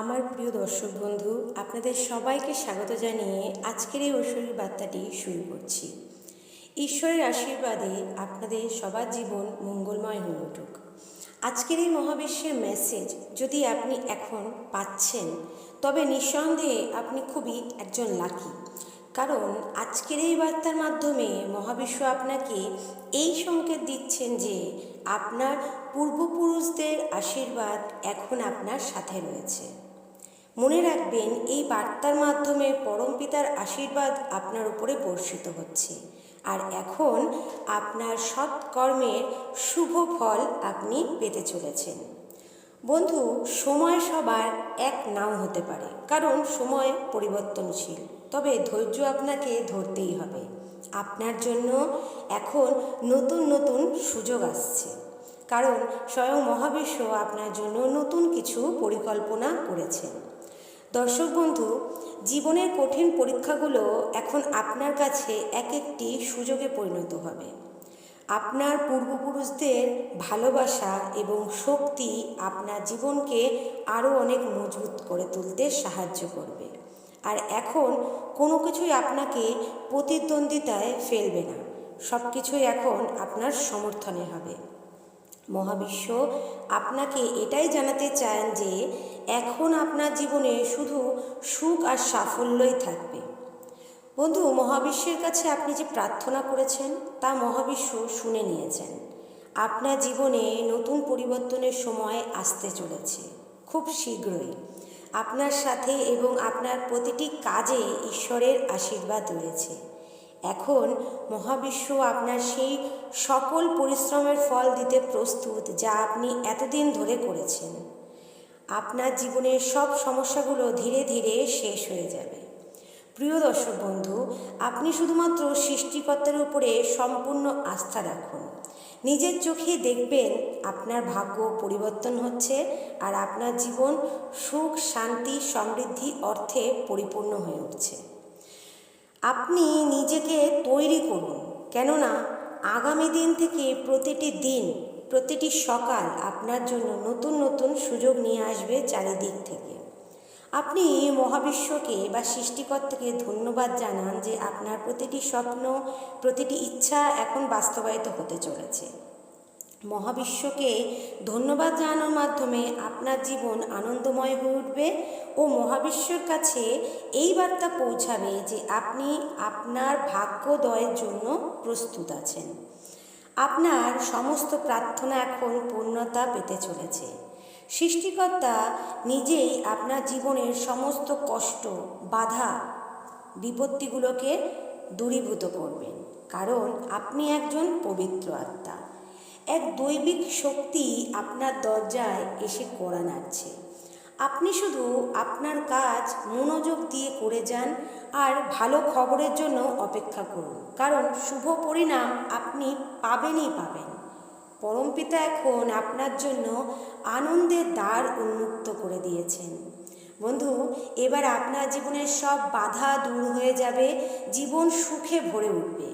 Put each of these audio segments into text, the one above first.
আমার প্রিয় দর্শক বন্ধু, আপনাদের সবাইকে স্বাগত জানিয়ে আজকের এই ঐশ্বরিক বার্তাটি শুরু করছি। ঈশ্বরের আশীর্বাদে আপনাদের সবার জীবন মঙ্গলময় হয়ে উঠুক। আজকের এই মহাবিশ্বের মেসেজ যদি আপনি এখন পাচ্ছেন, তবে নিঃসন্দেহে আপনি খুবই একজন লাকি কারণ আজকের এই বার্তার মাধ্যমে মহাবিশ্ব আপনাকে এই সংকেত দিচ্ছেন যে আপনার পূর্বপুরুষদের আশীর্বাদ এখন আপনার সাথে রয়েছে। মনে রাখবেন, এই বার্তার মাধ্যমে পরমপিতার আশীর্বাদ আপনার উপরে বর্ষিত হচ্ছে। আর এখন আপনার সৎকর্মের শুভ ফল আপনি পেতে চলেছেন। বন্ধু, সময় সবার এক নাও হতে পারে, কারণ সময় পরিবর্তনশীল। তবে ধৈর্য আপনাকে ধরতেই হবে। আপনার জন্য এখন নতুন নতুন সুযোগ আসছে। কারণ স্বয়ং মহাবিশ্ব আপনার জন্য নতুন কিছু পরিকল্পনা করেছেন। দর্শক বন্ধু, জীবনের কঠিন পরীক্ষাগুলো এখন আপনার কাছে এক একটি সুযোগে পরিণত হবে। আপনার পূর্বপুরুষদের ভালোবাসা এবং শক্তি আপনার জীবনকে আরও অনেক মজবুত করে তুলতে সাহায্য করবে। আর এখন কোনো কিছুই আপনাকে প্রতিদ্বন্দ্বিতায় ফেলবে না। সব কিছুই এখন আপনার সমর্থনে হবে। মহাবিশ্ব, আপনাকে এটাই জানাতে চান যে এখন আপনার জীবনে শুধু সুখ আর সাফল্যই থাকবে। বন্ধু, মহাবিশ্বের কাছে আপনি যে প্রার্থনা করেছেন, তা মহাবিশ্ব শুনে নিয়েছেন। আপনার জীবনে নতুন পরিবর্তনের সময় আসতে চলেছে, খুব শীঘ্রই। আপনার সাথে এবং আপনার প্রতিটি কাজে ঈশ্বরের আশীর্বাদ রয়েছে। এখন মহাবিশ্ব আপনার সেই সকল পরিশ্রমের ফল দিতে প্রস্তুত যা আপনি এতদিন ধরে করেছেন। আপনার জীবনের সব সমস্যাগুলো ধীরে ধীরে শেষ হয়ে যাবে। প্রিয় দর্শক বন্ধু, আপনি শুধুমাত্র সৃষ্টিকর্তার উপরে সম্পূর্ণ আস্থা রাখুন। নিজের চোখে দেখবেন আপনার ভাগ্য পরিবর্তন হচ্ছে আর আপনার জীবন সুখ, শান্তি, সমৃদ্ধি, অর্থে পরিপূর্ণ হয়ে উঠছে। আপনি নিজেকে তৈরি করুন। কেননা আগামী দিন থেকে প্রতিটি দিন, প্রতিটি সকাল আপনার জন্য নতুন নতুন সুযোগ নিয়ে আসবে চারিদিক থেকে। আপনি মহাবিশ্বকে বা সৃষ্টিকর্তাকে ধন্যবাদ জানান যে আপনার প্রতিটি স্বপ্ন, প্রতিটি ইচ্ছা এখন বাস্তবায়িত হতে চলেছে। মহাবিশ্বকে ধন্যবাদ জানানোর মাধ্যমে আপনার জীবন আনন্দময় হয়ে উঠবে ও মহাবিশ্বর কাছে এই বার্তা পৌঁছাবে যে আপনি আপনার ভাগ্যদয়ের জন্য প্রস্তুত আছেন। আপনার সমস্ত প্রার্থনা এখন পূর্ণতা পেতে চলেছে। সৃষ্টিকর্তা নিজেই আপনার জীবনের সমস্ত কষ্ট, বাধা, বিপত্তিগুলোকে দূরীভূত করবেন। কারণ আপনি একজন পবিত্র আত্মা। এক দৈবিক শক্তি আপনার দরজায় এসে কড়া নাড়ছে। আপনি শুধু আপনার কাজ মনোযোগ দিয়ে করে যান আর ভালো খবরের জন্য অপেক্ষা করুন, কারণ শুভ পরিণাম আপনি পাবেনই পাবেন। পরমপিতা এখন আপনার জন্য আনন্দের দ্বার উন্মুক্ত করে দিয়েছেন। বন্ধু, এবার আপনার জীবনের সব বাধা দূর হয়ে যাবে, জীবন সুখে ভরে উঠবে।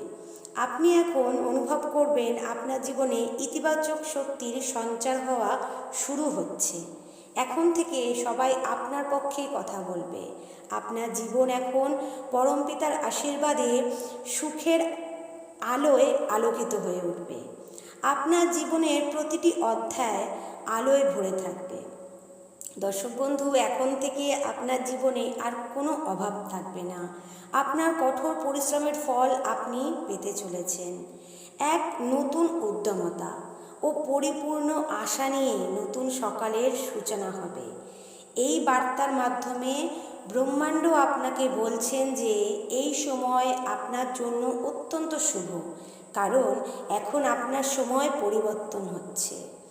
আপনি এখন অনুভব করবেন আপনার জীবনে ইতিবাচক শক্তির সঞ্চার হওয়া শুরু হচ্ছে। এখন থেকে সবাই আপনার পক্ষে কথা বলবে। আপনার জীবন এখন পরমপিতার আশীর্বাদে সুখের আলোয় আলোকিত হয়ে উঠবে। আপনার জীবনের প্রতিটি অধ্যায় আলোয় ভরে থাকবে। দর্শক বন্ধু, এখন থেকে আপনার জীবনে আর কোনো অভাব থাকবে না। আপনার কঠোর পরিশ্রমের ফল আপনি পেতে চলেছেন। এক নতুন উদ্যমতা ও পরিপূর্ণ আশা নিয়ে নতুন সকালের সূচনা হবে। এই বার্তার মাধ্যমে ব্রহ্মাণ্ড আপনাকে বলছেন যে, এই সময় আপনার জন্য অত্যন্ত শুভ, কারণ এখন আপনার সময় পরিবর্তন হচ্ছে।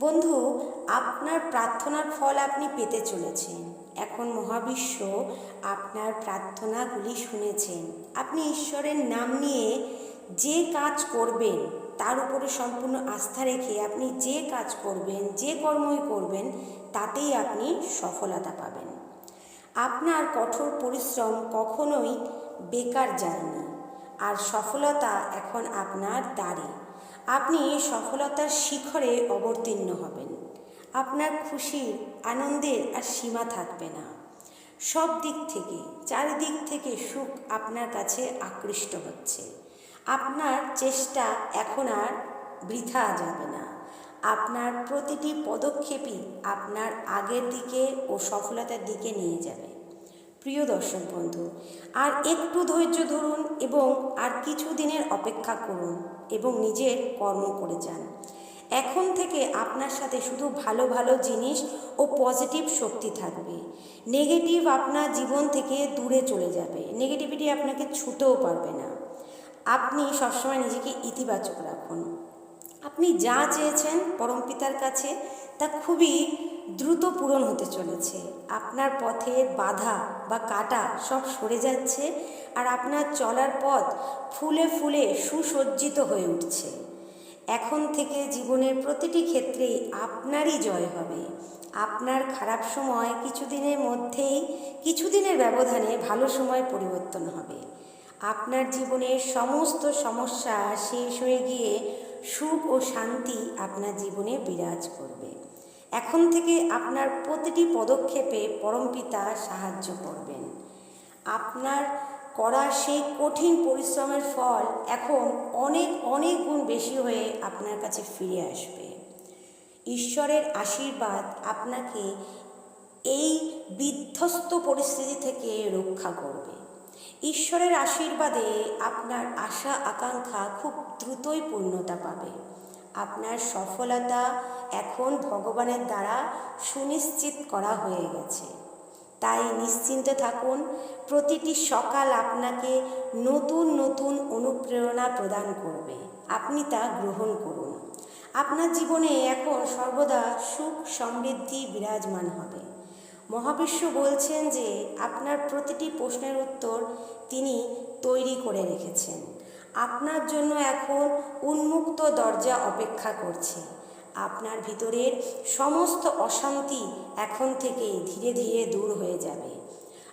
বন্ধু, আপনার প্রার্থনার ফল আপনি পেতে চলেছেন। এখন মহাবিশ্ব আপনার প্রার্থনাগুলি শুনেছেন। আপনি ঈশ্বরের নাম নিয়ে যে কাজ করবেন, তার উপরে সম্পূর্ণ আস্থা রেখে আপনি যে কাজ করবেন, যে কর্মই করবেন, তাতেই আপনি সফলতা পাবেন। আপনার কঠোর পরিশ্রম কখনোই বেকার যায়নি। আর সফলতা এখন আপনার দ্বারে। আপনি সফলতার শিখরে অবতীর্ণ হবেন। আপনার খুশির আনন্দের আর সীমা থাকবে না। সব দিক থেকে, চারিদিক থেকে সুখ আপনার কাছে আকৃষ্ট হচ্ছে। আপনার চেষ্টা এখন আর বৃথা যাবে না। আপনার প্রতিটি পদক্ষেপই আপনার আগের দিকে ও সফলতার দিকে নিয়ে যাবে। প্রিয় দর্শক বন্ধু, আর একটু ধৈর্য ধরুন এবং আর কিছু দিনের অপেক্ষা করুন এবং নিজের কর্ম করে যান। এখন থেকে আপনার সাথে শুধু ভালো ভালো জিনিস ও পজিটিভ শক্তি থাকবে। নেগেটিভ আপনার জীবন থেকে দূরে চলে যাবে। নেগেটিভিটি আপনাকে ছুতেও পারবে না। আপনি সবসময় নিজেকে ইতিবাচক রাখুন। আপনি যা চেয়েছেন পরমপিতার কাছে তা খুবই দ্রুত পূরণ হতে চলেছে। আপনার পথের বাধা বা কাটা সব সরে যাচ্ছে আর আপনার চলার পথ ফুলে ফুলে সুসজ্জিত হয়ে উঠছে। এখন থেকে জীবনের প্রতিটি ক্ষেত্রেই আপনারই জয় হবে। আপনার খারাপ সময় কিছুদিনের মধ্যেই কিছুদিনের ব্যবধানে ভালো সময় পরিবর্তন হবে। আপনার জীবনের সমস্ত সমস্যা শেষ হয়ে গিয়ে সুখ ও শান্তি আপনার জীবনে বিরাজ করবে। এখন থেকে আপনার প্রতিটি পদক্ষেপে পরমপিতা সাহায্য করবেন। আপনার করা সেই কঠিন পরিশ্রমের ফল এখন অনেক অনেক গুণ বেশি হয়ে আপনার কাছে ফিরে আসবে। ঈশ্বরের আশীর্বাদ আপনাকে এই বিধ্বস্ত পরিস্থিতি থেকে রক্ষা করবে। ঈশ্বরের আশীর্বাদে আপনার আশা আকাঙ্ক্ষা খুব দ্রুতই পূর্ণতা পাবে। আপনার সফলতা এখন ভগবানের দ্বারা সুনিশ্চিত করা হয়ে গেছে। তাই নিশ্চিন্ত থাকুন, প্রতিটি সকাল আপনাকে নতুন নতুন অনুপ্রেরণা প্রদান করবে। আপনি তা গ্রহণ করুন। আপনার জীবনে এখন সর্বদা সুখ সমৃদ্ধি বিরাজমান হবে। মহাবিশ্ব বলছেন যে, আপনার প্রতিটি প্রশ্নের উত্তর তিনি তৈরি করে রেখেছেন। আপনার জন্য এখন উন্মুক্ত দরজা অপেক্ষা করছে। আপনার ভিতরের সমস্ত অশান্তি এখন থেকে ধীরে ধীরে দূর হয়ে যাবে।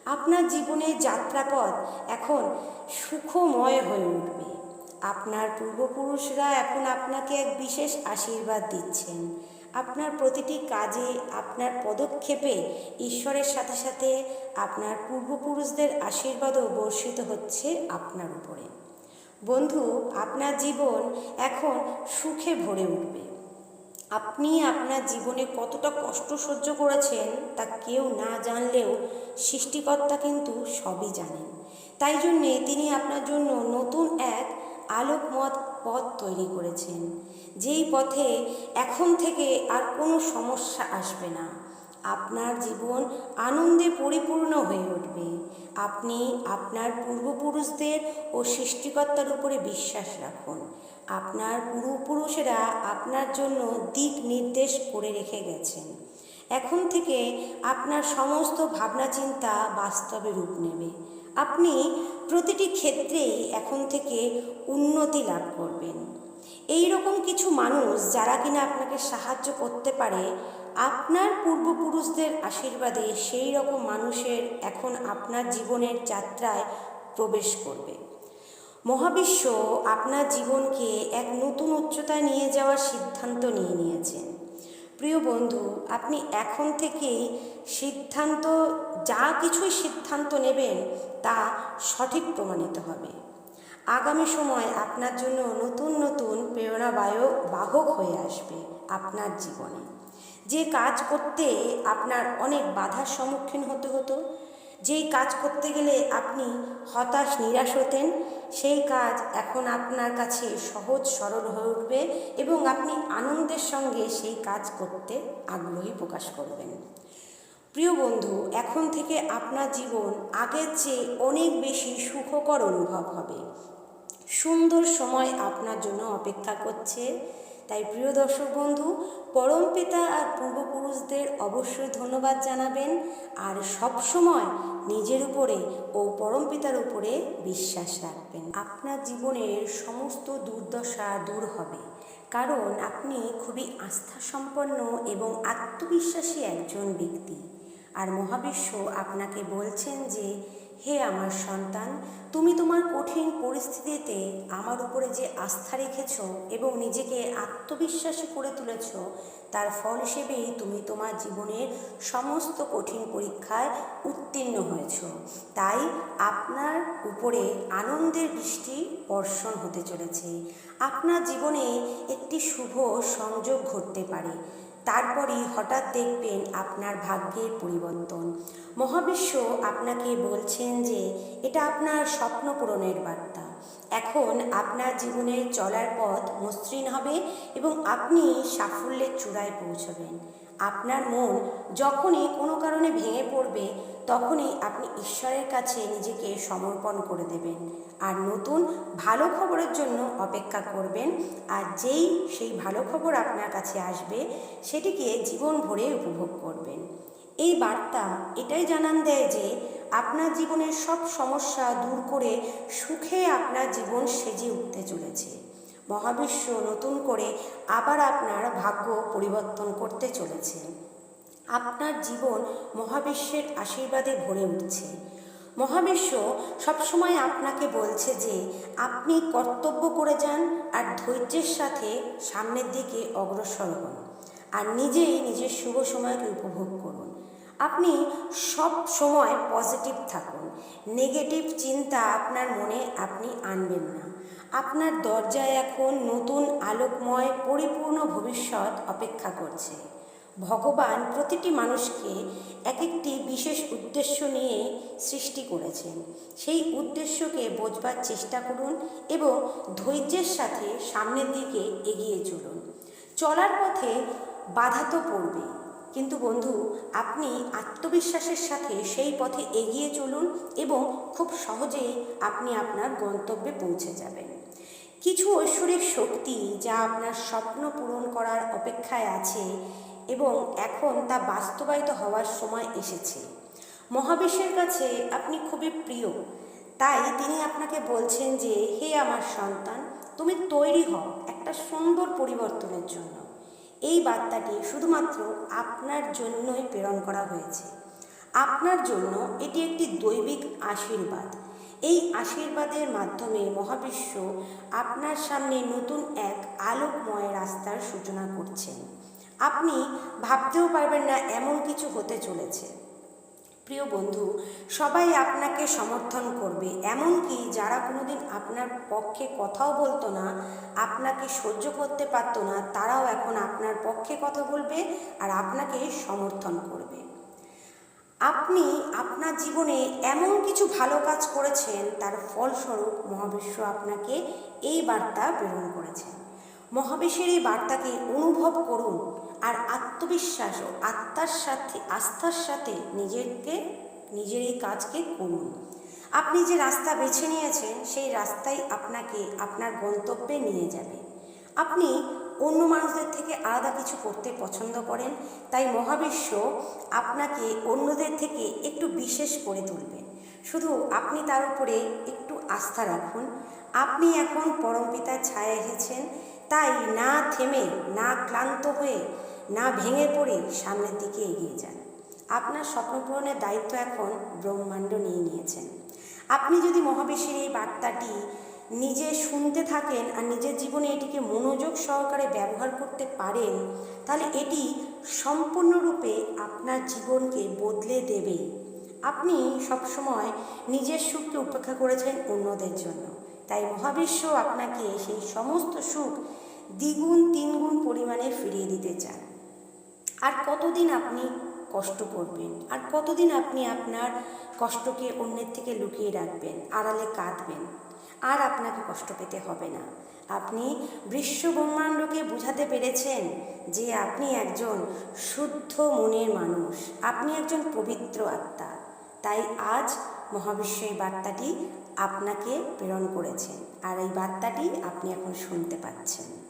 আপনার জীবনের যাত্রাপথ এখন সুখময় হয়ে উঠবে। আপনার পূর্বপুরুষরা এখন আপনাকে এক বিশেষ আশীর্বাদ দিচ্ছেন। আপনার প্রতিটি কাজে, আপনার পদক্ষেপে ঈশ্বরের সাথে সাথে আপনার পূর্বপুরুষদের আশীর্বাদও বর্ষিত হচ্ছে আপনার উপরে। বন্ধু, আপনার জীবন এখন সুখে ভরে উঠবে। আপনি আপনার জীবনে কতটা কষ্ট সহ্য করেছেন তা কেউ না জানলেও সৃষ্টিকর্তা কিন্তু সবই জানেন। তাই জন্যে তিনি আপনার জন্য নতুন এক আলোকমত পথ তৈরি করেছেন। যেই পথে এখন থেকে আর কোনো সমস্যা আসবে না। আপনার জীবন আনন্দে পরিপূর্ণ হয়ে উঠবে। আপনি আপনার পূর্বপুরুষদের ও সৃষ্টিকর্তার উপরে বিশ্বাস রাখুন। আপনার পূর্বপুরুষেরা আপনার জন্য দিক নির্দেশ করে রেখে গেছেন। এখন থেকে আপনার সমস্ত ভাবনা চিন্তা বাস্তবে রূপ নেবে। আপনি প্রতিটি ক্ষেত্রেই এখন থেকে উন্নতি লাভ করবেন। এই রকম কিছু মানুষ যারা কিনা আপনাকে সাহায্য করতে পারে আপনার পূর্বপুরুষদের আশীর্বাদে সেই রকম মানুষের এখন আপনার জীবনের যাত্রায় প্রবেশ করবে। মহাবিশ্ব আপনার জীবনকে এক নতুন উচ্চতায় নিয়ে যাওয়ার সিদ্ধান্ত নিয়ে নিয়েছেন প্রিয় বন্ধু, আপনি এখন থেকেই সিদ্ধান্ত, যা কিছুই সিদ্ধান্ত নেবেন, তা সঠিক প্রমাণিত হবে। আগামী সময় আপনার জন্য নতুন নতুন প্রেরণাবায়ক বাহক হয়ে আসবে আপনার জীবনে। যে কাজ করতে আপনার অনেক বাধার সম্মুখীন হতে হতো, যেই কাজ করতে গেলে আপনি হতাশ, নিরাশ হতেন, সেই কাজ এখন আপনার কাছে সহজ, সরল হয়ে উঠবে এবং আপনি আনন্দের সঙ্গে সেই কাজ করতে আগ্রহী প্রকাশ করবেন। প্রিয় বন্ধু, এখন থেকে আপনার জীবন আগের চেয়ে অনেক বেশি সুখকর অনুভব হবে। সুন্দর সময় আপনার জন্য অপেক্ষা করছে। তাই প্রিয় দর্শক বন্ধু, পরম পিতা আর পূর্বপুরুষদের অবশ্যই ধন্যবাদ জানাবেন। আর সব সময় নিজের উপরে ও পরম পিতার উপরে বিশ্বাস রাখবেন। আপনার জীবনের সমস্ত দুর্দশা দূর হবে। কারণ আপনি খুবই আস্থা সম্পন্ন এবং আত্মবিশ্বাসী একজন ব্যক্তি। আর মহাবিশ্ব আপনাকে বলছেন যে আমার সন্তান, তুমি তোমার কঠিন পরিস্থিতিতে আমার উপরে যে আস্থা রেখেছ এবং নিজেকে আত্মবিশ্বাসী করে তুলেছ, তার ফল হিসেবেই তুমি তোমার জীবনের সমস্ত কঠিন পরীক্ষায় উত্তীর্ণ হয়েছ। তাই আপনার উপরে আনন্দের বৃষ্টি বর্ষণ হতে চলেছে। আপনার জীবনে একটি শুভ সংযোগ ঘটতে পারে। তারপরেই হঠাৎ দেখবেন আপনার ভাগ্যের পরিবর্তন। মহাবিশ্ব আপনাকে বলছেন যে, এটা আপনার স্বপ্ন পূরণের বার্তা। এখন আপনার জীবনের চলার পথ মসৃণ হবে এবং আপনি সাফল্যের চূড়ায় পৌঁছবেন। আপনার মন যখনই কোনো কারণে ভেঙে পড়বে, তখনই আপনি ঈশ্বরের কাছে নিজেকে সমর্পণ করে দেবেন। আর নতুন ভালো খবরের জন্য অপেক্ষা করবেন। আর যেই, সেই ভালো খবর আপনার কাছে আসবে, সেটিকে জীবন ভরে উপভোগ করবেন। এই বার্তা এটাই জানান দেয় যে, আপনার জীবনের সব সমস্যা দূর করে সুখে আপনার জীবন সেজে উঠতে চলেছে। মহাবিশ্ব নতুন করে আবার আপনার ভাগ্য পরিবর্তন করতে চলেছে। আপনার জীবন মহাবিশ্বের আশীর্বাদে ভরে উঠছে। মহাবিশ্ব সবসময় আপনাকে বলছে যে, আপনি কর্তব্য করে যান আর ধৈর্যের সাথে সামনের দিকে অগ্রসর হন। আর নিজেই নিজের শুভ সময়কে উপভোগ করুন। আপনি সব সময় পজিটিভ থাকুন। নেগেটিভ চিন্তা আপনার মনে আপনি আনবেন না। আপনার দরজায় এখন নতুন আলোকময় পরিপূর্ণ ভবিষ্যৎ অপেক্ষা করছে। ভগবান প্রতিটি মানুষকে এক একটি বিশেষ উদ্দেশ্য নিয়ে সৃষ্টি করেছেন। সেই উদ্দেশ্যকে বোঝবার চেষ্টা করুন এবং ধৈর্যের সাথে সামনের দিকে এগিয়ে চলুন। চলার পথে বাধা তো পড়বে কিন্তু বন্ধু, আপনি আত্মবিশ্বাসের সাথে সেই পথে এগিয়ে চলুন এবং খুব সহজেই আপনি আপনার গন্তব্যে পৌঁছে যাবেন। কিছু ঐশ্বরিক শক্তি যা আপনার স্বপ্ন পূরণ করার অপেক্ষায় আছে এবং এখন তা বাস্তবায়িত হওয়ার সময় এসেছে। মহাবিশ্বের কাছে আপনি খুবই প্রিয়। তাই তিনি আপনাকে বলছেন যে, হে আমার সন্তান, তুমি তৈরি হও একটা সুন্দর পরিবর্তনের জন্য। এই বার্তাটি শুধুমাত্র আপনার জন্যই প্রেরণ করা হয়েছে। আপনার জন্য এটি একটি দৈবিক আশীর্বাদ। এই আশীর্বাদের মাধ্যমে মহাবিশ্ব আপনার সামনে নতুন এক আলোকময় রাস্তার সূচনা করছেন। আপনি ভাবতেও পারবেন না এমন কিছু হতে চলেছে। প্রিয় বন্ধু, সবাই আপনাকে সমর্থন করবে। এমনকি যারা কোনোদিন আপনার পক্ষে কথাও বলতো না, আপনাকে সহ্য করতে পারতো না, তারাও এখন আপনার পক্ষে কথা বলবে আর আপনাকে সমর্থন করবে। আপনি আপনার জীবনে এমন কিছু ভালো কাজ করেছেন, তার ফলস্বরূপ মহাবিশ্ব আপনাকে এই বার্তা প্রেরণ করেছেন মহাবিশ্বের এই বার্তাকে অনুভব করুন আর আত্মবিশ্বাস ও আত্মার সাথে, আস্থার সাথে নিজেকে, নিজের এই কাজকে করুন। আপনি যে রাস্তা বেছে নিয়েছেন, সেই রাস্তাই আপনাকে আপনার গন্তব্যে নিয়ে যাবে। আপনি অন্য মানুষদের থেকে আলাদা কিছু করতে পছন্দ করেন, তাই মহাবিশ্ব আপনাকে অন্যদের থেকে একটু বিশেষ করে তুলবে। শুধু আপনি তার উপরে একটু আস্থা রাখুন। আপনি এখন পরমপিতার ছায়া এসেছেন তাই না থেমে, না ক্লান্ত হয়ে, না ভেঙে পড়ে সামনের দিকে এগিয়ে যান। আপনার স্বপ্ন পূরণের দায়িত্ব এখন ব্রহ্মাণ্ড নিয়ে নিয়েছেন। আপনি যদি মহাবিশ্বের এই বার্তাটি নিজে শুনতে থাকেন আর নিজের জীবনে এটিকে মনোযোগ সহকারে ব্যবহার করতে পারেন, তাহলে এটি সম্পূর্ণরূপে আপনার জীবনকে বদলে দেবে। আপনি সবসময় নিজের সুখকে উপেক্ষা করেছেন অন্যদের জন্য। তাই মহাবিশ্ব আপনাকে সেই সমস্ত সুখ দ্বিগুণ, তিনগুণ পরিমাণে ফিরিয়ে দিতে চান। আর কতদিন আপনি কষ্ট করবেন? আর কতদিন আপনি আপনার কষ্টকে অন্যের থেকে লুকিয়ে রাখবেন, আড়ালে কাঁদবেন? আর আপনাকে কষ্ট পেতে হবে না। আপনি বিশ্ব ব্রহ্মাণ্ডকে বুঝাতে পেরেছেন যে আপনি একজন শুদ্ধ মনের মানুষ, আপনি একজন পবিত্র আত্মা। তাই আজ মহাবিশ্বের বার্তাটি আপনাকে প্রেরণ করেছেন আর এই বার্তাটি আপনি এখন শুনতে পাচ্ছেন।